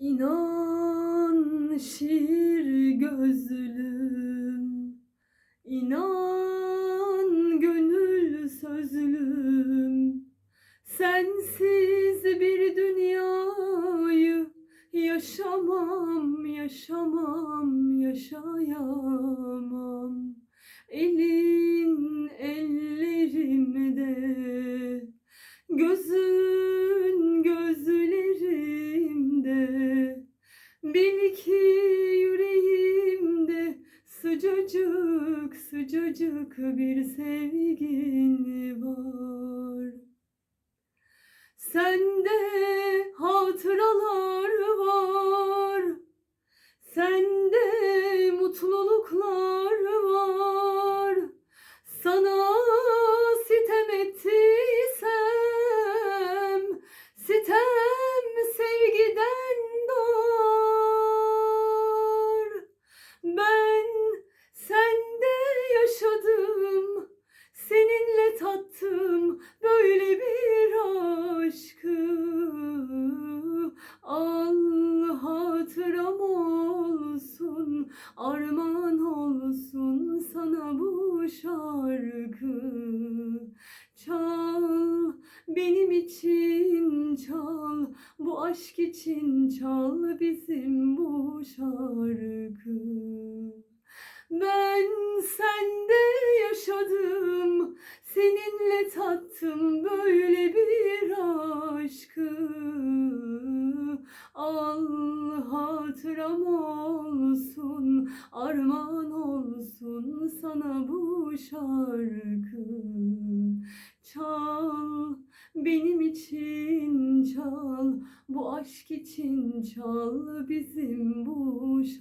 İnan şiir gözlüm, inan gönül sözlüm, sensiz bir dünyayı yaşamam, yaşamam, yaşayamam. Elin ellerimde, gözün bil ki yüreğimde sıcacık sıcacık bir sevgin var. Hatıram olsun, armağan olsun sana bu şarkı. Çal, benim için çal, bu aşk için çal bizim bu şarkı. Ben sende yaşadım, seninle tattım böyle hatıram olsun, armağan olsun sana bu şarkı. Çal, benim için çal, bu aşk için çal bizim bu şarkı.